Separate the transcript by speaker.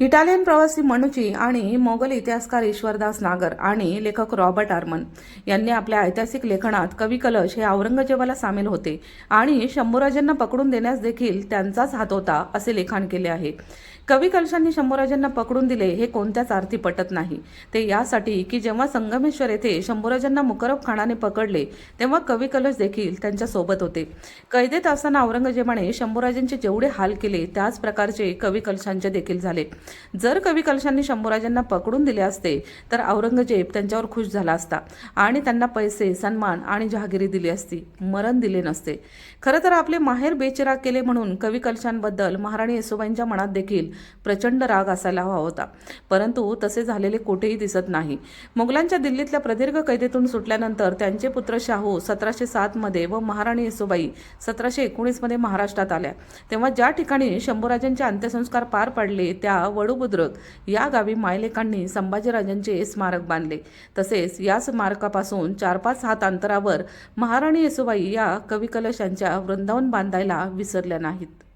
Speaker 1: Italian प्रवासी मनुची आणि मोगल इतिहासकार ईश्वरदास नागर आणि लेखक रॉबर्ट आर्मन यांनी आपल्या ऐतिहासिक लेखनात कवी कलश हे औरंगजेबाला सामील होते आणि शंभूराजांना पकडून देण्यास देखील त्यांचाच हात होता असे लेखन केले आहे. कवी कलशांनी शंभूराजांना पकडून दिले हे कोणत्याच अर्थी पटत नाही. ते यासाठी की जेव्हा संगमेश्वर येथे शंभूराजांना मुकरब खानाने पकडले तेव्हा कवी कलश देखील त्यांच्यासोबत होते. कैदेत असताना औरंगजेबाने शंभूराजांचे जेवढे हाल केले त्याच प्रकारचे कवी कलशांचे देखील झाले. जर कवी कलशांनी शंभूराजांना पकडून दिले असते तर औरंगजेब त्यांच्यावर खुश झाला असता आणि त्यांना पैसे सन्मान आणि जहागिरी दिली असती मरण दिले नसते. खरं तर आपले माहेर बेचिराग केले म्हणून कवी कलशांबद्दल महाराणी येसुबाईंच्या मनात देखील प्रचंड राग असायला हवा होता. परंतु तसे झालेले कुठेही दिसत नाही. मुघलांच्या दिल्लीतल्या प्रदीर्घ कैदेतून सुटल्यानंतर त्यांचे पुत्र शाहू सतराशे सातमध्ये व महाराणी येसुबाई सतराशे एकोणीसमध्ये महाराष्ट्रात आल्या. तेव्हा ज्या ठिकाणी शंभूराजांचे अंत्यसंस्कार पार पडले त्या वडुबुद्रुक या गावी मायलेकांनी संभाजीराजांचे स्मारक बांधले. तसेच या स्मारकापासून चार पाच हात अंतरावर महाराणी येसुबाई या कविकलशांच्या वृंदावन बांधायला विसरल्या नाहीत.